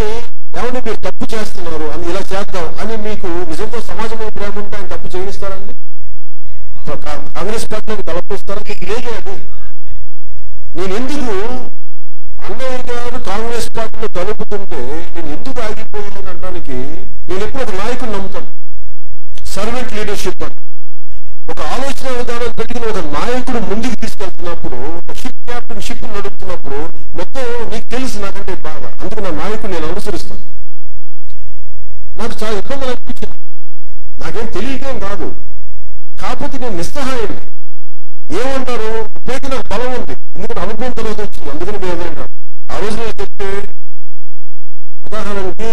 కానీ ఎవరిని మీరు తప్పు చేస్తున్నారు అని ఇలా చేద్దాం అని మీకు నిజంగా సమాజంలో ప్రేమ ఉంటే ఆయన తప్పు చేయిస్తారండి కాంగ్రెస్ పార్టీ తలపిస్తారా మీకు లేదు అది. నేను ఎందుకు అన్నయ్య గారు కాంగ్రెస్ పార్టీలో కలుపుతుంటే నేను ఎందుకు ఆగిపోయాను అనడానికి నేను ఎప్పుడు ఒక నాయకుని నమ్ముతాను. సర్వెంట్ లీడర్షిప్ అని. ఒక ఆలోచన విధానం పెట్టుకుని ఒక నాయకుడు ముందుకు తీసుకెళ్తున్నప్పుడు ఒక షిప్ క్యాప్టెన్ షిప్ నడుపు చాలా ఇబ్బందులు అనిపించింది. నాకేం తెలియకేం కాదు. కాకపోతే నేను నిస్సహాయండి ఏమంటారు? ఉపయోగ నాకు బలం ఉంది. ఎందుకంటే అనుభవం తర్వాత వచ్చింది. అందుకని మేము ఏదంటాం ఆ రోజు నేను చెప్తే ఉదాహరణకి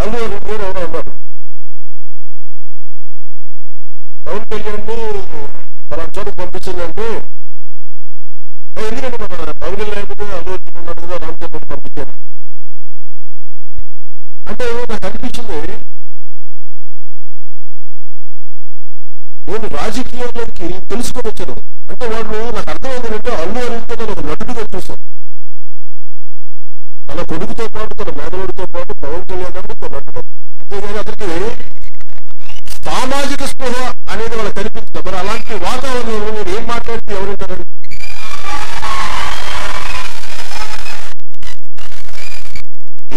అల్లు అర్జున్ ఎవరో అన్నారు. పవన్ కళ్యాణ్ని పలానా చోటు పంపించిందంటే ఎందుకంటే మన పవన్ కళ్యాణ్ లేకపోతే అంటే నాకు అనిపించింది నేను రాజకీయాల్లోకి తెలుసుకొని వచ్చాను. అంటే వాళ్ళు నాకు అర్థమైంది అంటే అల్లు అర్జున్ నేను ఒక నటుడిగా చూశాను. తన కొడుకుతో పాటు తన మేనవుడితో పాటు పవన్ కళ్యాణ్ గారు ఒక నటుడు. అంతేగాని అతనికి సామాజిక స్పృహ అనేది వాళ్ళకి కనిపించింది. మరి అలాంటి వాతావరణంలో నేను ఏం మాట్లాడితే ఎవరుంటారండి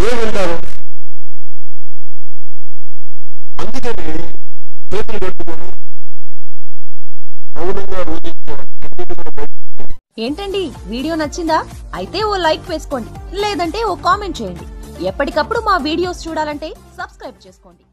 ఏమంటారు? అందుకని చేతులు కట్టుకొని మౌనంగా ఏంటండి? వీడియో నచ్చిందా? అయితే ఓ లైక్ వేసుకోండి. లేదంటే ఓ కామెంట్ చేయండి. ఎప్పటికప్పుడు మా వీడియోస్ చూడాలంటే సబ్స్క్రైబ్ చేసుకోండి.